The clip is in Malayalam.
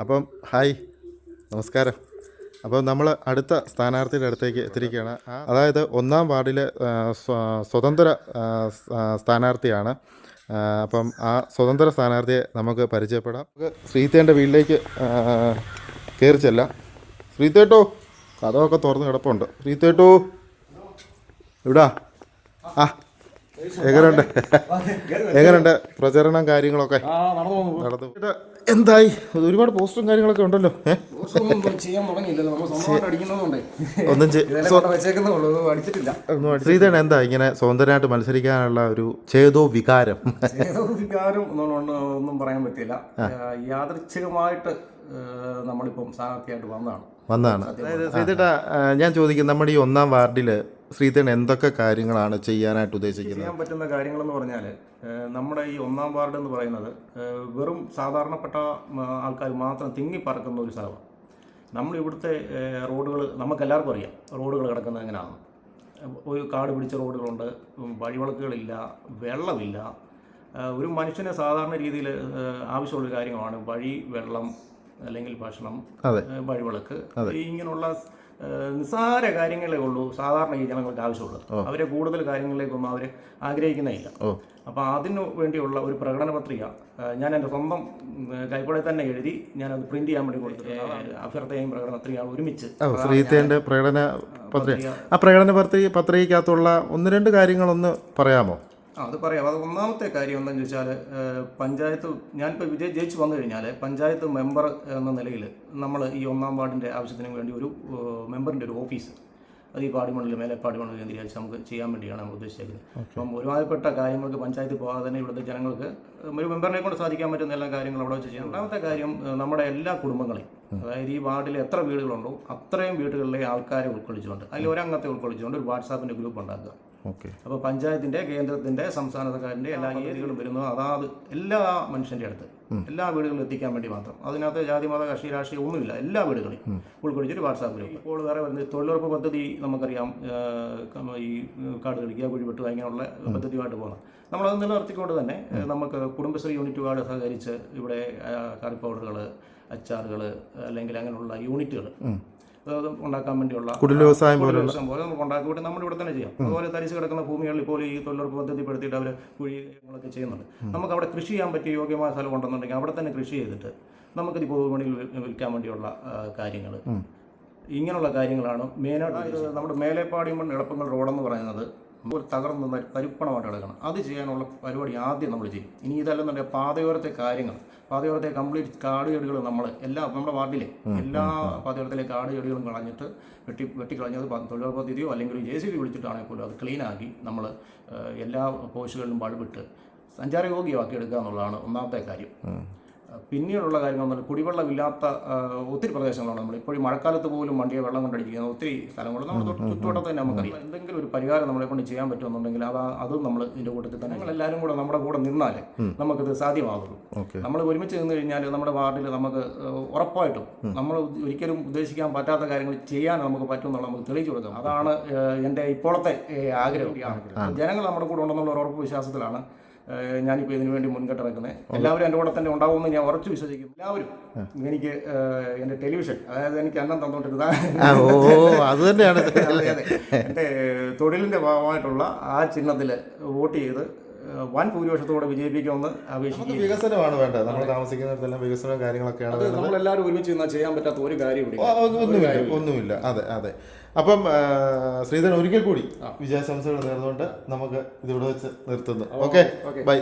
അപ്പം ഹായ് നമസ്കാരം. അപ്പോൾ നമ്മൾ അടുത്ത സ്ഥാനാർത്ഥിയുടെ അടുത്തേക്ക് എത്തിയിരിക്കുകയാണ്. അതായത് ഒന്നാം വാർഡിലെ സ്വതന്ത്ര സ്ഥാനാർത്ഥിയാണ്. അപ്പം ആ സ്വതന്ത്ര സ്ഥാനാർത്ഥിയെ നമുക്ക് പരിചയപ്പെടാം. നമുക്ക് ശ്രീത്തേന്റെ വീട്ടിലേക്ക് കയറി ചെല്ലാം. ശ്രീത്തേട്ടോ കഥമൊക്കെ തുറന്ന് കിടപ്പുണ്ട്. ശ്രീത്തേട്ടോ ഇവിടാ ആ എങ്ങനെയുണ്ട് എങ്ങനെയുണ്ട് പ്രചരണം കാര്യങ്ങളൊക്കെ? നടന്നു എന്തായി? ഒരുപാട് പോസ്റ്ററും കാര്യങ്ങളൊക്കെ ഉണ്ടല്ലോ? ഒന്നും ശ്രീധരൻ എന്താ ഇങ്ങനെ സ്വതന്ത്രനായിട്ട് മത്സരിക്കാനുള്ള ഒരു ചേതോ വികാരം? വികാരം ഒന്നും പറയാൻ പറ്റില്ല. യാദൃച്ഛികമായിട്ട് നമ്മളിപ്പം സ്ഥാനാർത്ഥിയായിട്ട് വന്നതാണ്. വന്നതാണ്. ശ്രീധേട്ട ഞാൻ ചോദിക്കും നമ്മുടെ ഈ ഒന്നാം വാർഡിൽ ശ്രീധരൻ എന്തൊക്കെ കാര്യങ്ങളാണ് ചെയ്യാനായിട്ട് ഉദ്ദേശിക്കുന്നത്? ചെയ്യാൻ പറ്റുന്ന കാര്യങ്ങളെന്ന് പറഞ്ഞാൽ നമ്മുടെ ഈ ഒന്നാം വാർഡ് എന്ന് പറയുന്നത് വെറും സാധാരണപ്പെട്ട ആൾക്കാർ മാത്രം തിങ്ങി പറക്കുന്ന ഒരു സ്ഥലമാണ്. നമ്മൾ ഇവിടുത്തെ റോഡുകൾ നമുക്കെല്ലാവർക്കും അറിയാം റോഡുകൾ കിടക്കുന്നത് എങ്ങനെയാണ്. ഒരു കാട് പിടിച്ച റോഡുകളുണ്ട് വഴിവിളക്കുകളില്ല വെള്ളമില്ല. ഒരു മനുഷ്യനെ സാധാരണ രീതിയിൽ ആവശ്യമുള്ള കാര്യങ്ങളാണ് വഴി വെള്ളം അല്ലെങ്കിൽ ഭക്ഷണം വഴിവിളക്ക്. ഇങ്ങനെയുള്ള നിസ്സാര കാര്യങ്ങളേ ഉള്ളൂ സാധാരണ ഈ ജനങ്ങൾക്ക് ആവശ്യമുള്ളത്. അവരെ കൂടുതൽ കാര്യങ്ങളിലേക്കൊന്നും അവർ ആഗ്രഹിക്കുന്നേയില്ല. അപ്പോൾ അതിനു വേണ്ടിയുള്ള ഒരു പ്രകടന പത്രിക ഞാൻ എന്റെ സ്വന്തം കൈപ്പടെ തന്നെ എഴുതി ഞാനത് പ്രിന്റ് ചെയ്യാൻ വേണ്ടി കൊടുത്തിട്ടുണ്ട്. അഭ്യർത്ഥനയും പ്രകടന പത്രിക ഒരുമിച്ച് ശ്രീത്തേന്റെ പ്രകടന പത്രിക. ആ പ്രകടന പത്രിക പത്രികയ്ക്കകത്തുള്ള ഒന്ന് രണ്ട് കാര്യങ്ങളൊന്ന് പറയാമോ? ആ അത് പറയാം. അത് ഒന്നാമത്തെ കാര്യം എന്താണെന്ന് ചോദിച്ചാൽ പഞ്ചായത്ത് ഞാനിപ്പോൾ വിജയ് ജയിച്ച് വന്നു കഴിഞ്ഞാൽ പഞ്ചായത്ത് മെമ്പർ എന്ന നിലയിൽ നമ്മൾ ഈ ഒന്നാം വാർഡിന്റെ ആവശ്യത്തിന് വേണ്ടി ഒരു മെമ്പറിന്റെ ഒരു ഓഫീസ് അത് ഈ പാടിമണ്ണിൽ മേലെ പാടിമണ്ണിൽ കേന്ദ്രീകരിച്ച് നമുക്ക് ചെയ്യാൻ വേണ്ടിയാണ് നമ്മൾ ഉദ്ദേശിക്കുന്നത് അപ്പം ഒരുമാതിരിപ്പെട്ട കാര്യങ്ങൾക്ക് പഞ്ചായത്തിൽ പോകാതെ തന്നെ ഇവിടുത്തെ ജനങ്ങൾക്ക് ഒരു മെമ്പറിനെ കൊണ്ട് സാധിക്കാൻ പറ്റുന്ന എല്ലാ കാര്യങ്ങളും അവിടെ വെച്ച് ചെയ്യാം. രണ്ടാമത്തെ കാര്യം നമ്മുടെ എല്ലാ കുടുംബങ്ങളെയും അതായത് ഈ വാർഡിൽ എത്ര വീടുകളുണ്ടോ അത്രയും വീടുകളിലെ ആൾക്കാരെ ഉൾക്കൊള്ളിച്ചുകൊണ്ട് അതിൽ ഒരംഗത്തെ ഉൾക്കൊള്ളിച്ചുകൊണ്ട് ഒരു വാട്സാപ്പിന്റെ ഗ്രൂപ്പ് ഉണ്ടാക്കുക. അപ്പോൾ പഞ്ചായത്തിന്റെ കേന്ദ്രത്തിന്റെ സംസ്ഥാന സർക്കാരിന്റെ എല്ലാ ഏരിയകളും വരുന്നു. അതാത് എല്ലാ മനുഷ്യന്റെ അടുത്ത്. എല്ലാ വീടുകളിലും എത്തിക്കാൻ വേണ്ടി മാത്രം. അതിനകത്ത് ജാതി മത കക്ഷി രാഷ്ട്രീയം ഒന്നുമില്ല. എല്ലാ വീടുകളിലും ഉൾക്കൊള്ളിച്ചൊരു വാട്സാപ്പ് ഗ്രൂപ്പ്. ഇപ്പോൾ വേറെ വരുന്നത് തൊഴിലുറപ്പ് പദ്ധതി നമുക്കറിയാം ഈ കാട് കളിക്കുക കുഴിപ്പെട്ടു അങ്ങനെയുള്ള പദ്ധതിയുമായിട്ട് പോകണം നമ്മളത് നിലനിർത്തിക്കൊണ്ട് തന്നെ നമുക്ക് കുടുംബശ്രീ യൂണിറ്റുമായിട്ട് സഹകരിച്ച് ഇവിടെ കറി പൗഡറുകൾ അച്ചാറുകൾ അല്ലെങ്കിൽ അങ്ങനെയുള്ള യൂണിറ്റുകൾ ഉണ്ടാക്കാൻ വേണ്ടിയുള്ള കുടിൽ വ്യവസായം പോലെ നമുക്ക് ഉണ്ടാക്കിയിട്ട് നമ്മൾ ഇവിടെ തന്നെ ചെയ്യാം. അതുപോലെ തരിച്ച് കിടക്കുന്ന ഭൂമികളിൽ ഇപ്പോൾ ഈ തൊഴിലുറപ്പ് പദ്ധതിപ്പെടുത്തിയിട്ട് അവർ കുഴികളൊക്കെ ചെയ്യുന്നുണ്ട്. നമുക്ക് അവിടെ കൃഷി ചെയ്യാൻ പറ്റിയ യോഗ്യമായ സ്ഥലം ഉണ്ടെന്നുണ്ടെങ്കിൽ അവിടെ തന്നെ കൃഷി ചെയ്തിട്ട് നമുക്കിത് വിപണിയിൽ വിൽക്കാൻ വേണ്ടിയുള്ള കാര്യങ്ങൾ ഇങ്ങനെയുള്ള കാര്യങ്ങളാണ് മെയിനായിട്ട് നമ്മുടെ മേലേപ്പാടിയും എളുപ്പങ്ങൾ റോഡെന്ന് പറയുന്നത്. ഒരു തകർന്ന് തരിപ്പണമായിട്ട് കിടക്കണം അത് ചെയ്യാനുള്ള പരിപാടി ആദ്യം നമ്മൾ ചെയ്യും. ഇനി ഇതല്ലെന്നുണ്ടെങ്കിൽ പാതയോരത്തെ കാര്യങ്ങൾ പാതയോരത്തെ കംപ്ലീറ്റ് കാട് ചെടികൾ നമ്മൾ എല്ലാ നമ്മുടെ വാർഡിലെ എല്ലാ പാതയോരത്തിലെ കാട് ചെടികളും കളഞ്ഞിട്ട് വെട്ടി വെട്ടിക്കളഞ്ഞത് തൊഴിലുറപ്പ് പദ്ധതിയോ അല്ലെങ്കിൽ ഒരു ജെ സി ബി വിളിച്ചിട്ടാണെങ്കിൽ പോലും അത് ക്ലീനാക്കി നമ്മൾ എല്ലാ പോസ്റ്റുകളിലും ബൾബിട്ട് സഞ്ചാരയോഗ്യമാക്കി എടുക്കുക എന്നുള്ളതാണ് ഒന്നാമത്തെ കാര്യം. പിന്നീടുള്ള കാര്യങ്ങൾ എന്ന് പറഞ്ഞാൽ കുടിവെള്ളമില്ലാത്ത ഒത്തിരി പ്രദേശങ്ങളാണ് നമ്മൾ. ഇപ്പോഴും മഴക്കാലത്ത് പോലും വണ്ടിയെ വെള്ളം കൊണ്ടടിക്കുന്ന ഒത്തിരി സ്ഥലങ്ങൾ നമ്മൾ ചുറ്റുവട്ടത്ത് തന്നെ നമുക്കറിയാം എന്തെങ്കിലും ഒരു പരിഹാരം നമ്മളെ കൊണ്ട് ചെയ്യാൻ പറ്റുമെന്നുണ്ടെങ്കിൽ അത് അതും നമ്മൾ ഇതിന്റെ കൂട്ടത്തിൽ തന്നെ ഞങ്ങൾ എല്ലാവരും കൂടെ നമ്മുടെ കൂടെ നിന്നാൽ നമുക്കിത് സാധ്യമാകുള്ളൂ നമ്മൾ ഒരുമിച്ച് നിന്ന് കഴിഞ്ഞാൽ നമ്മുടെ വാർഡിൽ നമുക്ക് ഉറപ്പായിട്ടും നമ്മൾ ഒരിക്കലും ഉദ്ദേശിക്കാൻ പറ്റാത്ത കാര്യങ്ങൾ ചെയ്യാൻ നമുക്ക് പറ്റും എന്നുള്ള നമുക്ക് തെളിയിച്ചു കൊടുക്കാം. അതാണ് എന്റെ ഇപ്പോഴത്തെ ആഗ്രഹം. ജനങ്ങൾ നമ്മുടെ കൂടെ ഉണ്ടെന്നുള്ള ഉറപ്പ് വിശ്വാസത്തിലാണ്. ഞാനിപ്പോൾ ഇതിനു വേണ്ടി മുൻകട്ടിറക്കുന്നത് എല്ലാവരും എന്റെ കൂടെ തന്നെ ഉണ്ടാവുമെന്ന് ഞാൻ ഉറച്ചു വിശ്വസിക്കുന്നു. എല്ലാവരും എനിക്ക് എന്റെ ടെലിവിഷൻ അതായത് എനിക്ക് അന്നം അതെ. എന്റെ തൊഴിലിന്റെ ഭാഗമായിട്ടുള്ള ആ ചിഹ്നത്തിൽ വോട്ട് ചെയ്ത് വൻ ഭൂരിപക്ഷത്തോടെ വിജയിപ്പിക്കുമെന്ന് അപേക്ഷിക്കുകയും വികസനമാണ് വേണ്ടത്. നമ്മൾ താമസിക്കുന്നിടത്തെല്ലാം വികസനവും കാര്യങ്ങളൊക്കെയാണ് നമ്മളെല്ലാവരും ഒരുമിച്ച് നിന്നാൽ ചെയ്യാൻ പറ്റാത്ത ഒരു കാര്യം ഒന്നുമില്ല ഒന്നുമില്ല. അതെ അതെ. അപ്പം ശ്രീധരൻ ഒരിക്കൽ കൂടി വിജയാശംസകൾ നേർന്നുകൊണ്ട് നമുക്ക് ഇതിവിടെ വെച്ച് നിർത്തുന്നു. ഓക്കെ. ബൈ.